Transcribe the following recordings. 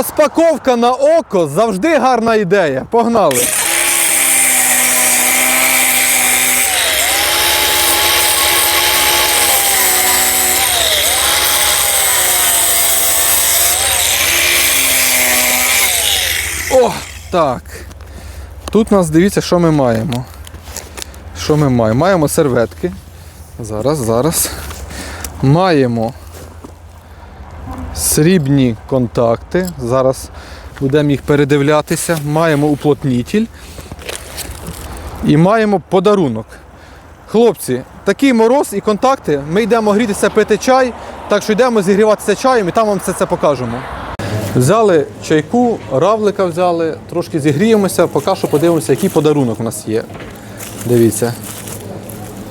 Розпаковка на око завжди гарна ідея. Погнали. О, так. Тут нас дивіться, що ми маємо. Що ми маємо? Маємо серветки. Зараз, зараз. Маємо срібні контакти. Зараз будемо їх передивлятися. Маємо уплотнітель і маємо подарунок. Хлопці, такий мороз і контакти. Ми йдемо грітися пити чай, так що йдемо зігріватися чаєм і там вам все це покажемо. Взяли чайку, равлика взяли, трошки зігріємося, поки що подивимося, який подарунок у нас є. Дивіться.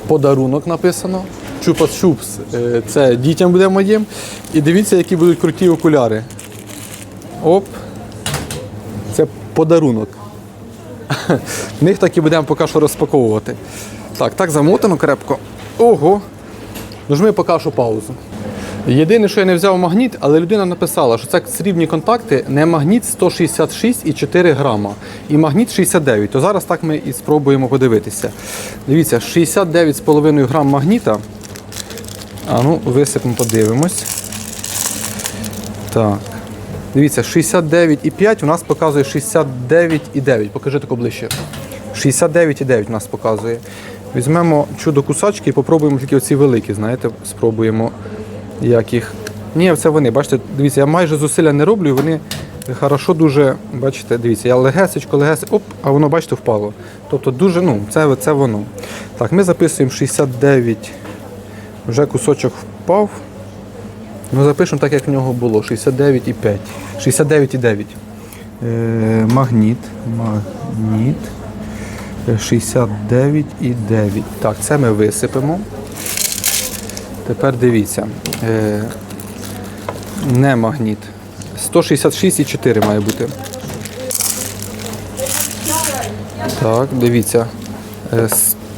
Подарунок написано. Чупас-чупс. е, Це дітям буде моїм. І дивіться, які будуть круті окуляри. Оп. Це подарунок. Них так і будемо поки що розпаковувати. Так, так замотано крепко. Ого. Нажми поки що паузу. Єдине, що я не взяв магніт, але людина написала, що це срібні контакти, не магніт 166,4 грама і магніт 69. То зараз так ми і спробуємо подивитися. Дивіться, 69,5 грам магніта. А ну, висипемо, подивимось. Так. Дивіться, 69,5 у нас показує 69,9. Покажи тако ближче. 69,9 у нас показує. Візьмемо чудо кусачки і попробуємо тільки оці великі, знаєте, спробуємо як їх. Ні, це вони, бачите, дивіться, я майже зусилля не роблю, і вони хорошо дуже, бачите, дивіться, я легесечко, легесечко, оп, а воно, бачите, впало. Тобто дуже, ну, це, це воно. Так, ми записуємо 69, вже кусочок впав. Ну, запишемо так, як в нього було. 69,5. 69,9. Е, магніт. Магніт. Е, 69,9. Так, це ми висипемо. Тепер дивіться. Е, не магніт. 166,4 має бути. Так, дивіться.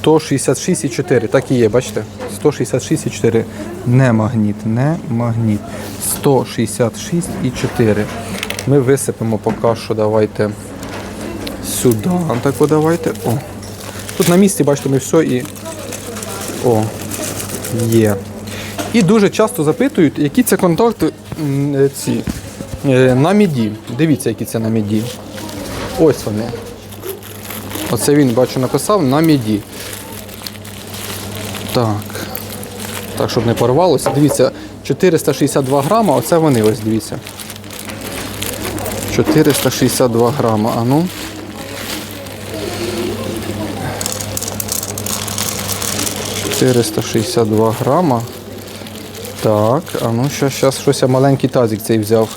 Е, 166,4. Так і є, бачите? 166,4. Не магніт, не магніт. 166,4. Ми висипемо поки що, давайте сюди. Так, давайте. О. Тут на місці, бачите, ми все і. О, є. І дуже часто запитують, які це контакти е, ці, е, на міді. Дивіться, які це на міді. Ось вони. Оце він, бачу, написав на міді. Так. Так, щоб не порвалося. Дивіться, 462 грама, оце вони ось дивіться. 462 грама. А ну. – 462 грама. Так, а ну що, зараз щось я маленький тазик цей взяв.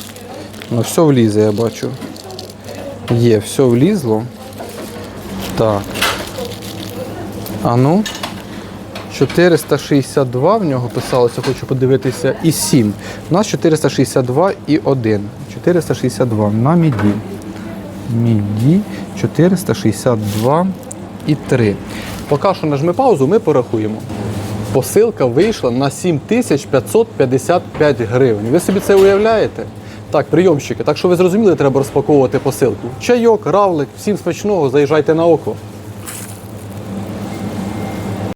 Ну все влізе, я бачу. Є, все влізло. Так. А ну. 462 в нього писалося, хочу подивитися, і 7. У нас 462 і 1. 462 на міді. Міді 462 і 3. Поки що нажми паузу, ми порахуємо. Посилка вийшла на 7555 гривень. Ви собі це уявляєте? Так, прийомщики. Так що ви зрозуміли, треба розпаковувати посилку. Чайок, равлик, всім смачного, заїжджайте на око.